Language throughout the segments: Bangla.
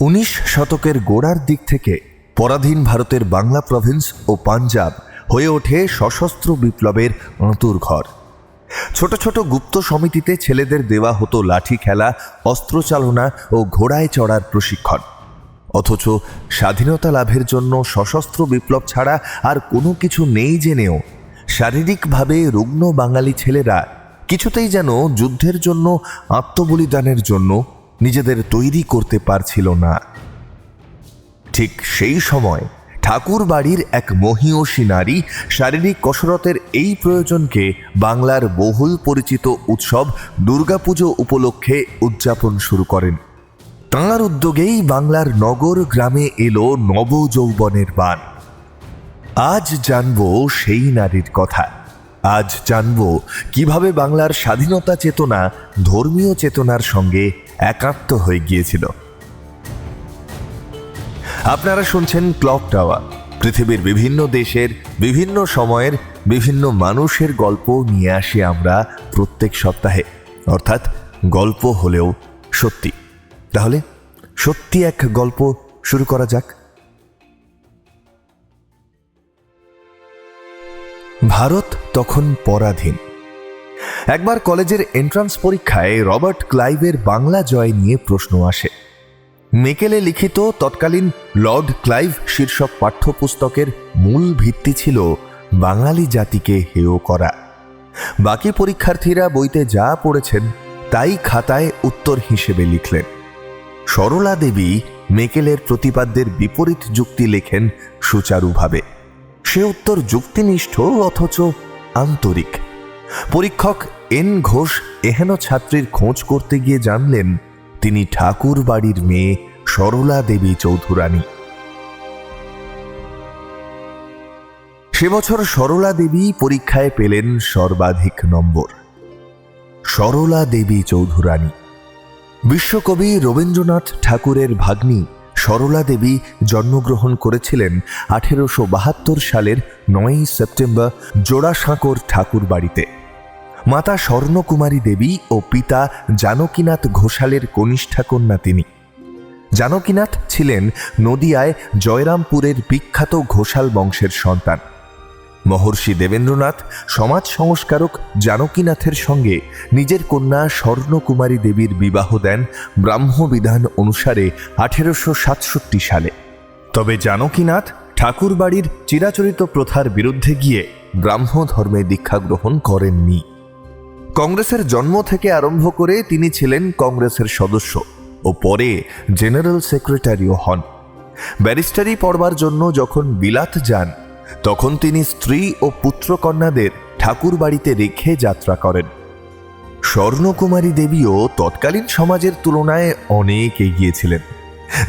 উনিশ শতকের গোড়ার দিক থেকে পরাধীন ভারতের বাংলা প্রভিন্স ও পাঞ্জাব হয়ে ওঠে সশস্ত্র বিপ্লবের আঁতুর ঘর। ছোট ছোট গুপ্ত সমিতিতে ছেলেদের দেওয়া হতো লাঠি খেলা, অস্ত্র চালনা ও ঘোড়ায় চড়ার প্রশিক্ষণ। অথচ স্বাধীনতা লাভের জন্য সশস্ত্র বিপ্লব ছাড়া আর কোনো কিছু নেই জেনেও শারীরিকভাবে রুগ্ন বাঙালি ছেলেরা কিছুতেই যেন যুদ্ধের জন্য, আত্মবলিদানের জন্য নিজেদের তৈরি করতে পারছিল না। ঠিক সেই সময় ঠাকুর বাড়ির এক মহিয়সী নারী শারীরিক কসরতের এই প্রয়োজনকে বাংলার বহুল পরিচিত উৎসব দুর্গাপুজো উপলক্ষে উদযাপন শুরু করেন। তাঁর উদ্যোগেই বাংলার নগর গ্রামে এলো নব যৌবনের বান আজ জানব সেই নারীর কথা। আজ জানব কীভাবে বাংলার স্বাধীনতা চেতনা ধর্মীয় চেতনার সঙ্গে একাত্ম হয়ে গিয়েছিল। আপনারা শুনছেন ক্লক টাওয়ার, পৃথিবীর বিভিন্ন দেশের, বিভিন্ন সময়ের, বিভিন্ন মানুষের গল্প নিয়ে আসি আমরা প্রত্যেক সপ্তাহে। অর্থাৎ গল্প হলেও সত্যি। তাহলে সত্যি এক গল্প শুরু করা যাক। ভারত তখন পরাধীন। একবার কলেজের এন্ট্রান্স পরীক্ষায় রবার্ট ক্লাইভের বাংলা জয় নিয়ে প্রশ্ন আসে। মেকেলে লিখিত, তৎকালীন লর্ড ক্লাইভ শীর্ষক পাঠ্যপুস্তকের মূল ভিত্তি ছিল বাঙালি জাতিকে হেয় করা। বাকি পরীক্ষার্থীরা বইতে যা পড়েছেন, তাই খাতায় উত্তর হিসেবে লিখলেন। সরলা দেবী মেকেলের প্রতিপাদ্যের বিপরীত যুক্তি লেখেন সুচারুভাবে। সে উত্তর যুক্তিনিষ্ঠ, অথচ আন্তরিক। পরীক্ষক এন ঘোষ এহেন ছাত্রীর খোঁজ করতে গিয়ে জানলেন, তিনি ঠাকুর বাড়ির মেয়ে সরলা দেবী চৌধুরানী। সে বছর সরলা দেবী পরীক্ষায় পেলেন সর্বাধিক নম্বর। সরলা দেবী চৌধুরানী। বিশ্বকবি রবীন্দ্রনাথ ঠাকুরের ভাগ্নী সরলা দেবী জন্মগ্রহণ করেছিলেন আঠেরোশো বাহাত্তর সালের নয়ই সেপ্টেম্বর জোড়াসাঁকোর ঠাকুর বাড়িতে মাতা স্বর্ণকুমারী দেবী ও পিতা জানকীনাথ ঘোষালের কনিষ্ঠা কন্যা তিনি। জানকীনাথ ছিলেন নদিয়ায় জয়রামপুরের বিখ্যাত ঘোষাল বংশের সন্তান। মহর্ষি দেবেন্দ্রনাথ সমাজ সংস্কারক জানকীনাথের সঙ্গে নিজের কন্যা স্বর্ণকুমারী দেবীর বিবাহ দেন ব্রাহ্মবিধান অনুসারে আঠেরোশো সাতষট্টি সালে। তবে জানকীনাথ ঠাকুরবাড়ির চিরাচরিত প্রথার বিরুদ্ধে গিয়ে ব্রাহ্ম ধর্মে দীক্ষা গ্রহণ করেননি। কংগ্রেসের জন্ম থেকে আরম্ভ করে তিনি ছিলেন কংগ্রেসের সদস্য ও পরে জেনারেল সেক্রেটারিও হন। ব্যারিস্টারি পড়বার জন্য যখন বিলাত যান তখন তিনি স্ত্রী ও পুত্রকন্যাদের ঠাকুর বাড়িতে রেখে যাত্রা করেন। স্বর্ণকুমারী দেবীও তৎকালীন সমাজের তুলনায় অনেক এগিয়ে ছিলেন।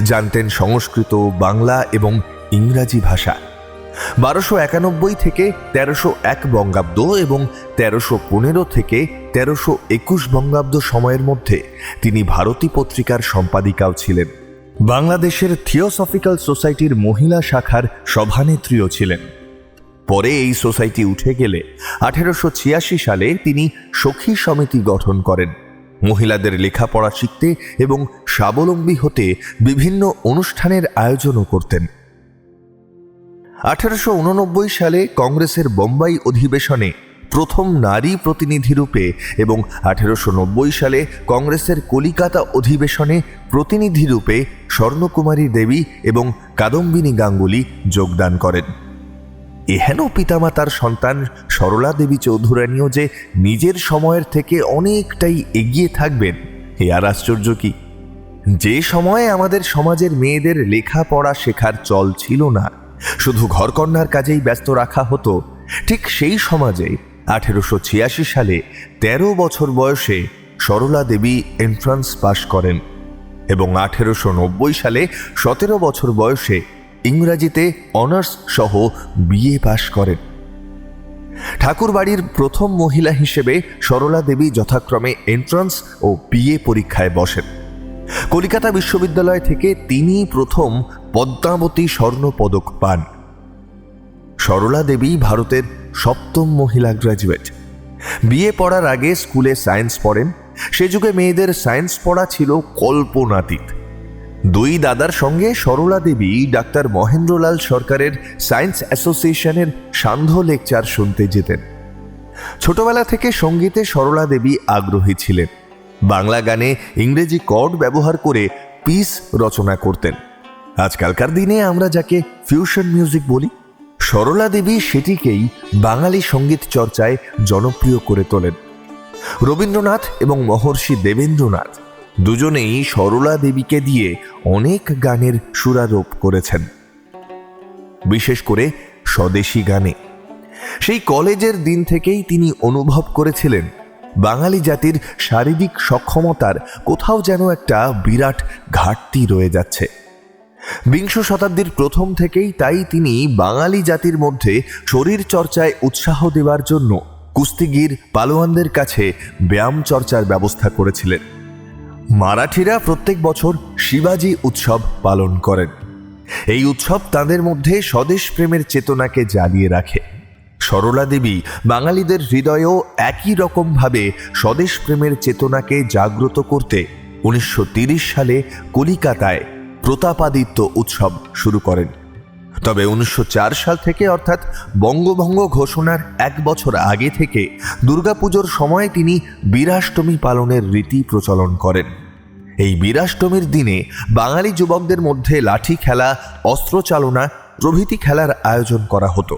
জানতেন সংস্কৃত, বাংলা এবং ইংরাজি ভাষা। বারোশো একানব্বই থেকে তেরোশো এক বঙ্গাব্দ এবং তেরোশো পনেরো থেকে তেরোশো একুশ বঙ্গাব্দ সময়ের মধ্যে তিনি ভারতী পত্রিকার সম্পাদিকাও ছিলেন। বাংলাদেশের থিওসফিক্যাল সোসাইটির মহিলা শাখার সভানেত্রীও ছিলেন। পরে এই সোসাইটি উঠে গেলে আঠেরোশো ছিয়াশি সালে তিনি সখী সমিতি গঠন করেন। মহিলাদের লেখাপড়া শিখতে এবং স্বাবলম্বী হতে বিভিন্ন অনুষ্ঠানের আয়োজনও করতেন। আঠারোশো উননব্বই সালে কংগ্রেসের বোম্বাই অধিবেশনে প্রথম নারী প্রতিনিধিরূপে এবং আঠেরোশো নব্বই সালে কংগ্রেসের কলিকাতা অধিবেশনে প্রতিনিধিরূপে স্বর্ণকুমারী দেবী এবং কাদম্বিনী গাঙ্গুলি যোগদান করেন। এহেন পিতামাতার সন্তান সরলা দেবী চৌধুরানীও যে নিজের সময়ের থেকে অনেকটাই এগিয়ে থাকবেন, এ আর আশ্চর্য কি? যে সময়ে আমাদের সমাজের মেয়েদের লেখাপড়া শেখার চল ছিল না, শুধু ঘরকন্যার কাজেই ব্যস্ত রাখা হতো, ঠিক সেই সমাজে আঠেরোশো ছিয়াশি সালে ১৩ বছর বয়সে সরলা দেবী এন্ট্রান্স পাশ করেন এবং আঠেরোশো নব্বই সালে সতেরো বছর বয়সে ইংরাজিতে অনার্স সহ বিএ পাশ করেন। ঠাকুরবাড়ির প্রথম মহিলা হিসেবে সরলা দেবী যথাক্রমে এন্ট্রান্স ও বিএ পরীক্ষায় বসেন। কলিকাতা বিশ্ববিদ্যালয় থেকে তিনি প্রথম পদ্মাবতী স্বর্ণ পদক পান। সরলা দেবী ভারতের সপ্তম মহিলা গ্র্যাজুয়েট বিয়ে পড়ার আগে স্কুলে সায়েন্স পড়েন। সে যুগে মেয়েদের সায়েন্স পড়া ছিল কল্পনাতীত। দুই দাদার সঙ্গে সরলা দেবী, ডাক্তার মহেন্দ্রলাল সরকারের সায়েন্স অ্যাসোসিয়েশনের সান্ধ্য লেকচার শুনতে যেতেন। ছোটবেলা থেকে সঙ্গীতে সরলা দেবী আগ্রহী ছিলেন। বাংলা গানে ইংরেজি কর্ড ব্যবহার করে পিস রচনা করতেন। আজকালকার দিনে আমরা যাকে ফিউশন মিউজিক বলি সরলা দেবী সেটিকেই বাঙালি সংগীত চর্চায় জনপ্রিয় করে তোলেন। রবীন্দ্রনাথ এবং মহর্ষি দেবেন্দ্রনাথ দুজনেই সরলা দেবীকে দিয়ে অনেক গানের সুরারোপ করেছেন। বিশেষ করে স্বদেশী গানে। সেই কলেজের দিন থেকেই তিনি অনুভব করেছিলেন বাঙালি জাতির শারীরিক সক্ষমতার কোথাও যেন একটা বিরাট ঘাটতি রয়ে যাচ্ছে। বিংশ শতাব্দীর প্রথম থেকেই তাই তিনি বাঙালি জাতির মধ্যে শরীর চর্চায় উৎসাহ দেওয়ার জন্য কুস্তিগির পালোয়ানদের কাছে ব্যায়াম চর্চার ব্যবস্থা করেছিলেন। মারাঠিরা প্রত্যেক বছর শিবাজি উৎসব পালন করেন। এই উৎসব তাদের মধ্যে স্বদেশ প্রেমের চেতনাকে জ্বালিয়ে রাখে। সরলা দেবী বাঙালিদের হৃদয়েও একই রকমভাবে স্বদেশ প্রেমের চেতনাকে জাগ্রত করতে উনিশশো সালে কলিকাতায় প্রতাপাদিত্য উৎসব শুরু করেন। তবে উনিশশো চার সাল থেকে অর্থাৎ বঙ্গভঙ্গ ঘোষণার এক বছর আগে থেকে দুর্গাপুজোর সময় তিনি বীরাষ্টমী পালনের রীতি প্রচলন করেন। এই বীরাষ্টমীর দিনে বাঙালি যুবকদের মধ্যে লাঠি খেলা, অস্ত্র চালনা, প্রভৃতি খেলার আয়োজন করা হতো।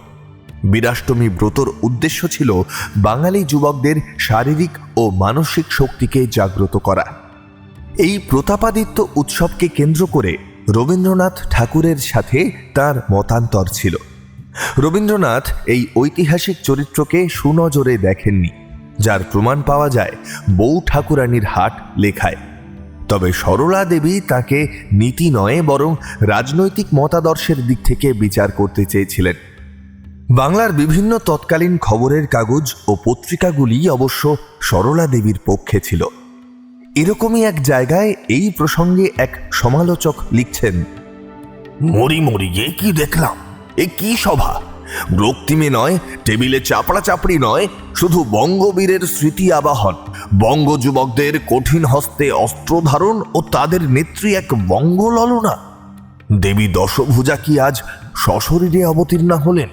বীরাষ্টমী ব্রতর উদ্দেশ্য ছিল বাঙালি যুবকদের শারীরিক ও মানসিক শক্তিকে জাগ্রত করা। এই প্রতাপাদিত্য উৎসবকে কেন্দ্র করে রবীন্দ্রনাথ ঠাকুরের সাথে তার মতান্তর ছিল। রবীন্দ্রনাথ এই ঐতিহাসিক চরিত্রকে সুনজরে দেখেননি, যার প্রমাণ পাওয়া যায় বউ ঠাকুরানীর হাট লেখায়। তবে সরলা দেবী তাকে নীতি নয়, বরং রাজনৈতিক মতাদর্শের দিক থেকে বিচার করতে চেয়েছিলেন। বাংলার বিভিন্ন তৎকালীন খবরের কাগজ ও পত্রিকাগুলি অবশ্য সরলা দেবীর পক্ষে ছিল। এরকমই এক জায়গায় এই প্রসঙ্গে এক সমালোচক লিখছেন। মরি মরি, এ কি দেখলাম? এ কি সভা? রক্তিমে নয়, টেবিলে চাপড়া চাপড়ি নয়, শুধু বঙ্গবীরের স্মৃতি আবাহন। বঙ্গ যুবকদের কঠিন হস্তে অস্ত্র ধারণ ও তাদের নেত্রী এক বঙ্গললনা দেবী দশভুজা কি আজ সশরীরে অবতীর্ণা হলেন?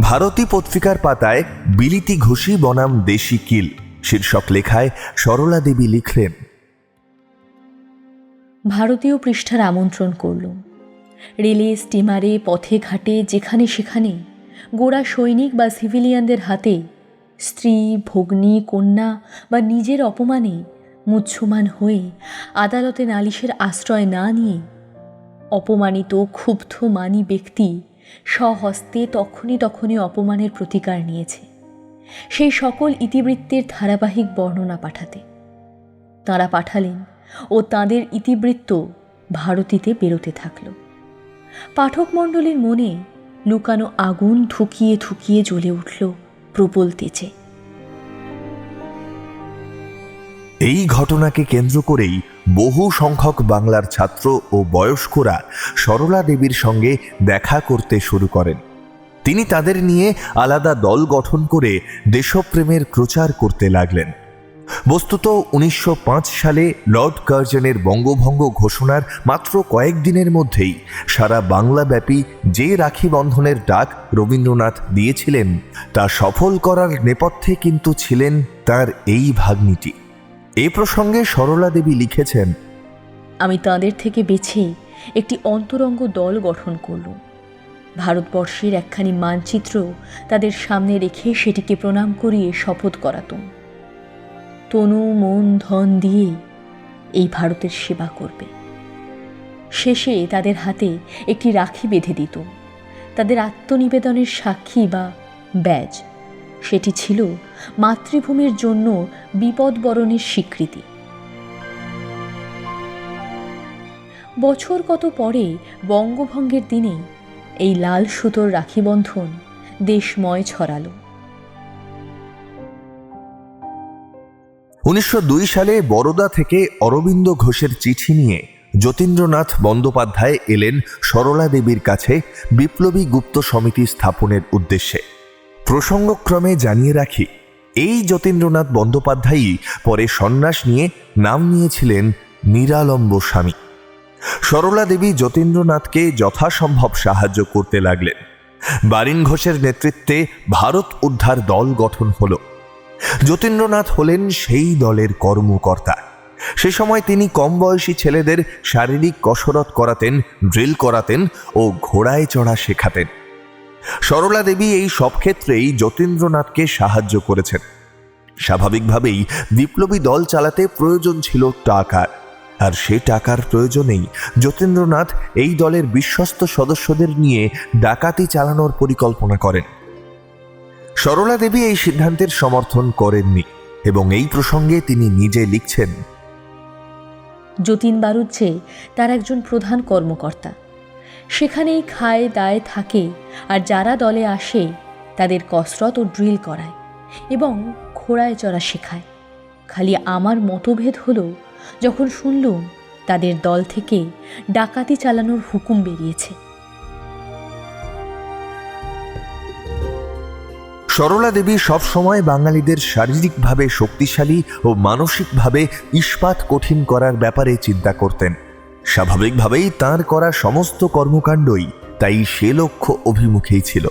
ভারতী পত্রিকার পাতায় বিলিতি ঘুষি বনাম দেশি কিল। শীর্ষক লেখায় সরলা দেবী লিখলেন, ভারতীয় পৃষ্ঠার আমন্ত্রণ করলুম। রেলে, স্টিমারে, পথে, ঘাটে, যেখানে সেখানে গোড়া সৈনিক বা সিভিলিয়ানদের হাতে স্ত্রী, ভগ্নী, কন্যা বা নিজের অপমানে মুচ্ছমান হয়ে আদালতে নালিশের আশ্রয় না নিয়ে অপমানিত, ক্ষুব্ধ, মানি ব্যক্তি স্বহস্তে তখনই তখনই অপমানের প্রতিকার নিয়েছে। সেই সকল ইতিবৃত্তের ধারাবাহিক বর্ণনা পাঠাতে। তাঁরা পাঠালেন ও তাঁদের ইতিবৃত্ত ভারতীতে বেরোতে থাকল। পাঠকমণ্ডলীর মনে লুকানো আগুন ধুকিয়ে ধুকিয়ে জ্বলে উঠল প্রবল তেজে। এই ঘটনাকে কেন্দ্র করেই বহু সংখ্যক বাংলার ছাত্র ও বয়স্করা সরলা দেবীর সঙ্গে দেখা করতে শুরু করেন। তিনি তাদের নিয়ে আলাদা দল গঠন করে দেশপ্রেমের প্রচার করতে লাগলেন। বস্তুত উনিশশো পাঁচ সালে লর্ড কার্জনের বঙ্গভঙ্গ ঘোষণার মাত্র কয়েকদিনের মধ্যেই সারা বাংলাব্যাপী যে রাখি বন্ধনের ডাক রবীন্দ্রনাথ দিয়েছিলেন, তা সফল করার নেপথ্যে কিন্তু ছিলেন তার এই ভাগ্নিটি। এ প্রসঙ্গে সরলা দেবী লিখেছেন, আমি তাঁদের থেকে বেছে একটি অন্তরঙ্গ দল গঠন করলুম। ভারতবর্ষের একখানি মানচিত্র তাদের সামনে রেখে সেটিকে প্রণাম করিয়ে শপথ করাতুম। তনু মন ধন দিয়ে এই ভারতের সেবা করবে। শেষে তাদের হাতে একটি রাখি বেঁধে দিত তাদের আত্মনিবেদনের সাক্ষী বা ব্যাজ, সেটি ছিল মাতৃভূমির জন্য বিপদবরণের স্বীকৃতি। বছর কত পরে বঙ্গভঙ্গের দিনে এই লাল সুতোর রাখিবন্ধন দেশময় ছড়ালো। উনিশশো দুই সালে বরোদা থেকে অরবিন্দ ঘোষের চিঠি নিয়ে যতীন্দ্রনাথ বন্দ্যোপাধ্যায় এলেন সরলা দেবীর কাছে বিপ্লবী গুপ্ত সমিতি স্থাপনের উদ্দেশ্যে। প্রসঙ্গক্রমে জানিয়ে রাখি, এই যতীন্দ্রনাথ বন্দ্যোপাধ্যায়ই পরে সন্ন্যাস নিয়ে নাম নিয়েছিলেন নিরালম্ব স্বামী। সরলা দেবী যতীন্দ্রনাথকে যথাসম্ভব সাহায্য করতে লাগলেন। বারিন ঘোষের নেতৃত্বে ভারত উদ্ধার দল গঠন হল। যতীন্দ্রনাথ হলেন সেই দলের কর্মকর্তা। সে সময় তিনি কম বয়সী ছেলেদের শারীরিক কসরত করাতেন, ড্রিল করাতেন ও ঘোড়ায় চড়া শেখাতেন। সরলা দেবী এই সব ক্ষেত্রেই যতীন্দ্রনাথকে সাহায্য করেছেন। স্বাভাবিকভাবেই বিপ্লবী দল চালাতে প্রয়োজন ছিল টাকার। আর সে টাকার প্রয়োজনেই যতীন্দ্রনাথ এই দলের বিশ্বস্ত সদস্যদের নিয়ে ডাকাতি চালানোর পরিকল্পনা করেন। সরলা দেবী এই সিদ্ধান্তের সমর্থন করেননি এবং এই প্রসঙ্গে তিনি নিজে লিখছেন, যতীন বারুজ্জে তার একজন প্রধান কর্মকর্তা। সেখানেই খায়, দায় থাকে আর যারা দলে আসে তাদের কসরত ও ড্রিল করায় এবং ঘোড়ায় চড়া শেখায়। খালি আমার মতভেদ হলো যখন শুনলুম তাদের দল থেকে ডাকাতি চালানোর হুকুম বেরিয়েছে। সরলা দেবী সবসময় বাঙালিদের শারীরিকভাবে শক্তিশালী ও মানসিকভাবে ইস্পাত কঠিন করার ব্যাপারে চিন্তা করতেন। স্বাভাবিকভাবেই তার করা সমস্ত কর্মকাণ্ডই তাই সে লক্ষ্য অভিমুখেই ছিল।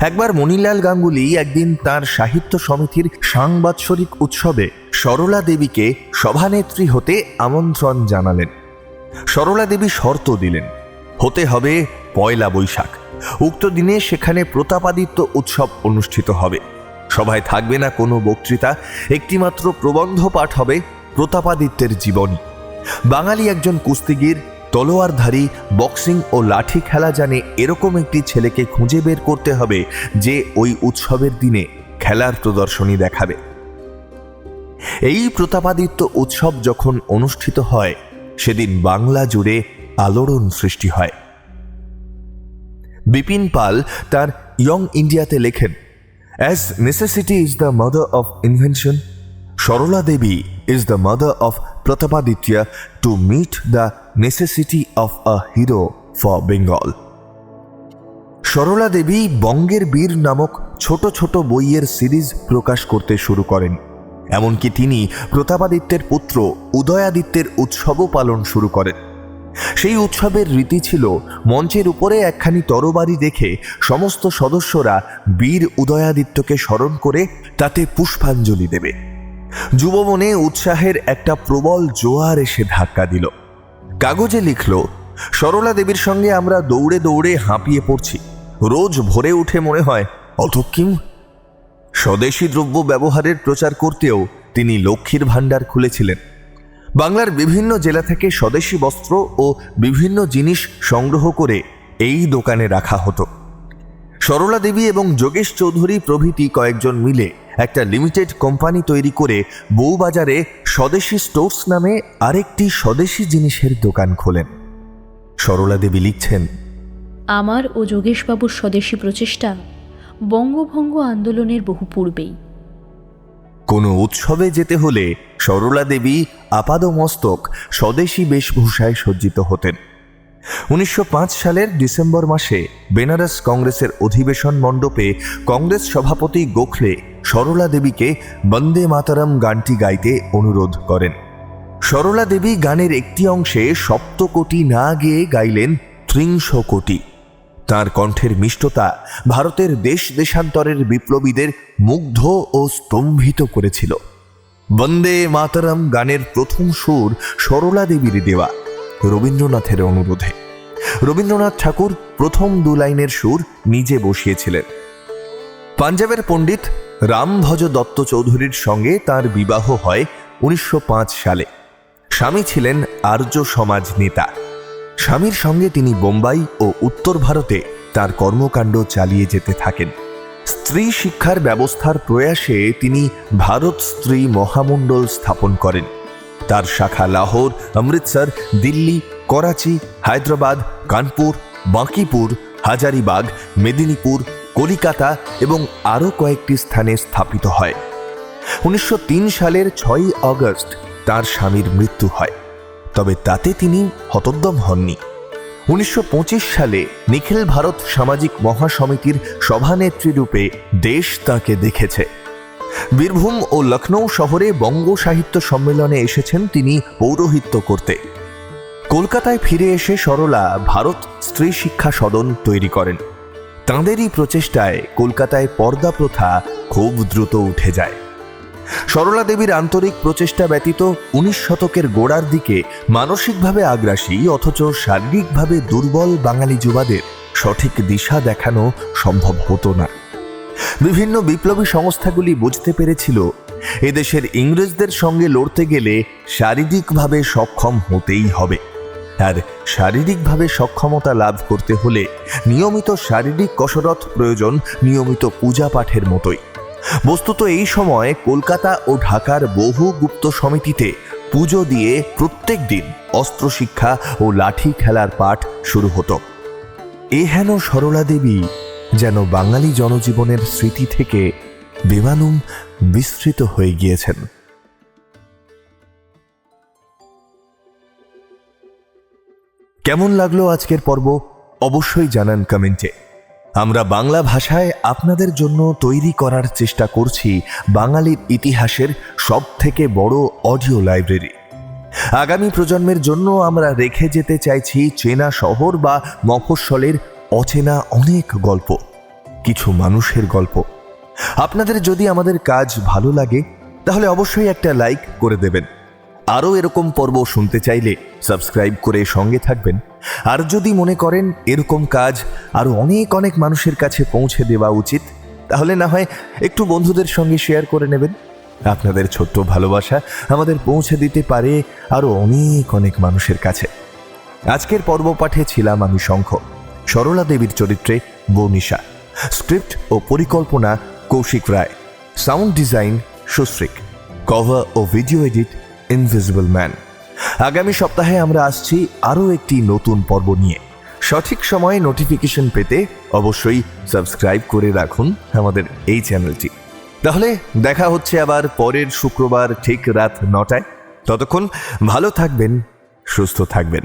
একবার মণিলাল গাঙ্গুলি একদিন তার সাহিত্য সমিতির সাংবাৎসরিক উৎসবে সরলা দেবীকে সভানেত্রী হতে আমন্ত্রণ জানালেন। সরলা দেবী শর্ত দিলেন, হতে হবে পয়লা বৈশাখ। উক্ত দিনে সেখানে প্রতাপাদিত্য উৎসব অনুষ্ঠিত হবে। সভায় থাকবে না কোনো বক্তৃতা, একটিমাত্র প্রবন্ধ পাঠ হবে প্রতাপাদিত্যের জীবনী। বাঙালি একজন কুস্তিগির, তলোয়ারধারী, বক্সিং ও লাঠি খেলা জানে এরকম একটি ছেলেকে খুঁজে বের করতে হবে যে ওই উৎসবের দিনে খেলার প্রদর্শনী দেখাবে। এই প্রতাপাদিত্য উৎসব যখন অনুষ্ঠিত হয়, সেদিন বাংলা জুড়ে আলোড়ন সৃষ্টি হয়। বিপিন পাল তার ইয়ং ইন্ডিয়াতে লেখেন as necessity is the mother of invention Sarala Devi is the mother of Pratapaditya to meet the necessity of a hero for Bengal Sarala Devi বঙ্গের বীর নামক ছোট ছোট বইয়ের সিরিজ প্রকাশ করতে শুরু করেন। এমনকি তিনি প্রতাপাদিত্যের পুত্র উদয়াদিত্যের উৎসবও পালন শুরু করেন। সেই উৎসবের রীতি ছিল মঞ্চের উপরে একখানি তরবারি দেখে সমস্ত সদস্যরা বীর উদয়াদিত্যকে স্মরণ করে তাতে পুষ্পাঞ্জলি দেবে। যুবমনে উৎসাহের একটা প্রবল জোয়ার এসে ধাক্কা দিল। কাগজে লিখল, সরলা দেবীর সঙ্গে আমরা দৌড়ে দৌড়ে হাঁপিয়ে পড়ছি। রোজ ভোরে উঠে মনে হয় অতকিম স্বদেশি দ্রব্য ব্যবহারের প্রচার করতেও তিনি লক্ষ্মীর ভাণ্ডার খুলেছিলেন। বাংলার বিভিন্ন জেলা থেকে স্বদেশি বস্ত্র ও বিভিন্ন জিনিস সংগ্রহ করে এই দোকানে রাখা হতো। সরলা দেবী এবং যোগেশ চৌধুরী প্রভৃতি কয়েকজন মিলে একটা লিমিটেড কোম্পানি তৈরি করে বউবাজারে স্বদেশি স্টোর্স নামে আরেকটি স্বদেশি জিনিসের দোকান খোলেন। সরলা দেবী লিখছেন, আমার ও যোগেশবাবুর স্বদেশী প্রচেষ্টা বঙ্গভঙ্গ আন্দোলনের বহু পূর্বেই। কোনো উৎসবে যেতে হলে সরলা দেবী আপাদমস্তক স্বদেশী বেশভূষায় সজ্জিত হতেন। উনিশশো পাঁচ সালের ডিসেম্বর মাসে বেনারস কংগ্রেসের অধিবেশন মণ্ডপে কংগ্রেস সভাপতি গোখলে সরলা দেবীকে বন্দে মাতারাম গানটি গাইতে অনুরোধ করেন। সরলা দেবী গানের একটি অংশে সপ্তকোটি না গেয়ে গাইলেন ত্রিংশ কোটি। তার কণ্ঠের মিষ্টতা ভারতের দেশ দেশান্তরের বিপ্লবীদের মুগ্ধ ও স্তম্ভিত করেছিল। বন্দে মাতারাম গানের প্রথম সুর সরলা দেবীর দেওয়া রবীন্দ্রনাথের অনুরোধে। রবীন্দ্রনাথ ঠাকুর প্রথম দু লাইনের সুর নিজে বসিয়েছিলেন। পাঞ্জাবের পণ্ডিত রামভজ দত্ত চৌধুরীর সঙ্গে তার বিবাহ হয় উনিশশো পাঁচ সালে। স্বামী ছিলেন আর্য সমাজ নেতা। স্বামীর সঙ্গে তিনি বোম্বাই ও উত্তর ভারতে তার কর্মকাণ্ড চালিয়ে যেতে থাকেন। স্ত্রী শিক্ষার ব্যবস্থার প্রয়াসে তিনি ভারত স্ত্রী মহামণ্ডল স্থাপন করেন। তার শাখা লাহোর, অমৃতসর, দিল্লি, করাচি, হায়দ্রাবাদ, কানপুর, বাঁকিপুর, হাজারিবাগ, মেদিনীপুর, কলিকাতা এবং আরও কয়েকটি স্থানে স্থাপিত হয়। উনিশশো তিন সালের ছয়ই আগস্ট তার স্বামীর মৃত্যু হয়। তবে তাতে তিনি হতোদ্যম হননি। উনিশশো পঁচিশ সালে নিখিল ভারত সামাজিক মহাসমিতির সভানেত্রী রূপে দেশ তাকে দেখেছে। বীরভূম ও লখনৌ শহরে বঙ্গ সাহিত্য সম্মেলনে এসেছেন তিনি পৌরোহিত্য করতে। কলকাতায় ফিরে এসে সরলা ভারত স্ত্রী শিক্ষা সদন তৈরি করেন। তাঁদেরই প্রচেষ্টায় কলকাতায় পর্দা প্রথা খুব দ্রুত উঠে যায়। সরলা দেবীর আন্তরিক প্রচেষ্টা ব্যতীত উনিশ শতকের গোড়ার দিকে মানসিকভাবে আগ্রাসী অথচ শারীরিকভাবে দুর্বল বাঙালি যুবাদের সঠিক দিশা দেখানো সম্ভব হতো না। বিভিন্ন বিপ্লবী সংস্থাগুলি বুঝতে পেরেছিল, এদেশের ইংরেজদের সঙ্গে লড়তে গেলে শারীরিকভাবে সক্ষম হতেই হবে। আর শারীরিকভাবে সক্ষমতা লাভ করতে হলে নিয়মিত শারীরিক কসরত প্রয়োজন নিয়মিত পূজা পাঠের মতোই। বস্তুত এই সময় কলকাতা ও ঢাকার বহু গুপ্ত সমিতিতে পুজো দিয়ে প্রত্যেক দিন অস্ত্র শিক্ষা ও লাঠি খেলার পাঠ শুরু হতো। এ হেন সরলা দেবী যেন বাঙালি জনজীবনের স্মৃতি থেকে বেমানুম বিস্তৃত হয়ে গিয়েছেন। কেমন লাগল আজকের পর্ব? অবশ্যই জানান কমেন্টে। আমরা বাংলা ভাষায় আপনাদের জন্য তৈরি করার চেষ্টা করছি বাঙালির ইতিহাসের সব থেকে বড় অডিও লাইব্রেরি। আগামী প্রজন্মের জন্য আমরা রেখে যেতে চাইছি চেনা শহর বা মফস্বলের অচেনা অনেক গল্প, কিছু মানুষের গল্প। আপনাদের যদি আমাদের কাজ ভালো লাগে, তাহলে অবশ্যই একটা লাইক করে দেবেন। আরও এরকম পর্ব শুনতে চাইলে সাবস্ক্রাইব করে সঙ্গে থাকবেন। আর যদি মনে করেন এরকম কাজ আরও অনেক অনেক মানুষের কাছে পৌঁছে দেওয়া উচিত, তাহলে না হয় একটু বন্ধুদের সঙ্গে শেয়ার করে নেবেন। আপনাদের ছোট্ট ভালোবাসা আমাদের পৌঁছে দিতে পারে আরও অনেক অনেক মানুষের কাছে। আজকের পর্ব পাঠে ছিলাম আমি শঙ্খ, সরলা দেবীর চরিত্রে বৌনিশা স্ক্রিপ্ট ও পরিকল্পনা Kaushik Roy, sound design Sushrik, cover ও ভিডিও এডিট ইনভিজিবল ম্যান আগামী সপ্তাহে আমরা আসছি আরও একটি নতুন পর্ব নিয়ে। সঠিক সময়ে নোটিফিকেশন পেতে অবশ্যই সাবস্ক্রাইব করে রাখুন আমাদের এই চ্যানেলটি তাহলে দেখা হচ্ছে আবার পরের শুক্রবার ঠিক রাত নটায়। ততক্ষণ ভালো থাকবেন, সুস্থ থাকবেন।